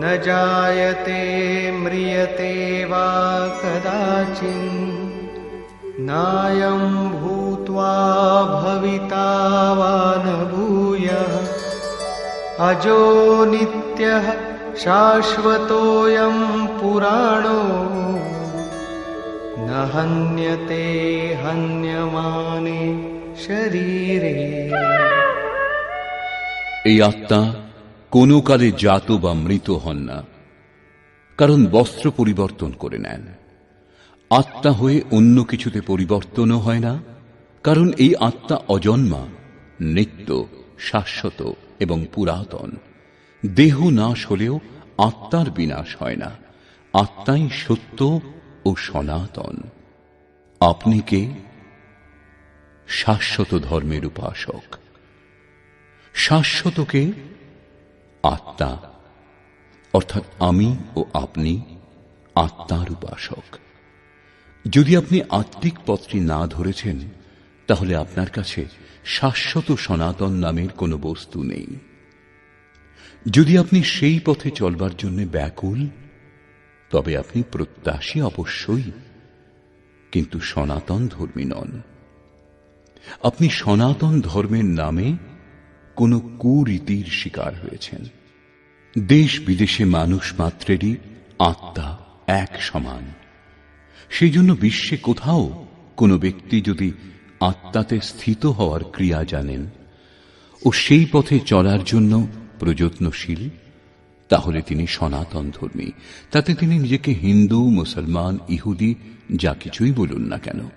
न जायते म्रियते वा कदाचिन् नायं भूत्वा भविता वा न भूयः अजो नित्यः शाश्वतोऽयं पुराणो न हन्यते हन्यमाने शरीरे এই আত্মা কোনো কালে জাত বা মৃত হন না, কারণ বস্ত্র পরিবর্তন করে নেন। আত্মা হয়ে অন্য কিছুতে পরিবর্তনও হয় না, কারণ এই আত্মা অজন্মা, নিত্য, শাশ্বত এবং পুরাতন। দেহ নাশ হলেও আত্মার বিনাশ হয় না, আত্মাই সত্য ও সনাতন। আপনি কে? শাশ্বত ধর্মের উপাসক। শাশ্বতকে আত্মা। অর্থাৎ আমি ও আপনি আত্মার উপাসক। যদি আপনি আত্মিক পথটি না ধরেছেন, তাহলে আপনার কাছে শাশ্বত সনাতন নামের কোনো বস্তু নেই। যদি আপনি সেই পথে চলবার জন্য ব্যাকুল, তবে আপনি প্রত্যাশী অবশ্যই, কিন্তু সনাতন ধর্মী নন। আপনি সনাতন ধর্মের নামে কোন কুরীতির শিকার হয়েছেন। দেশ বিদেশে মানুষ মাত্রেরই আত্মা এক সমান। সেই জন্য বিশ্বে কোথাও কোনো ব্যক্তি যদি আত্মাতে স্থিত হওয়ার ক্রিয়া জানেন ও সেই পথে চলার জন্য প্রযত্নশীল, তাহলে তিনি সনাতন ধর্মী। তাতে তিনি নিজেকে হিন্দু, মুসলমান, ইহুদি, যা কিছুই বলুন না কেন।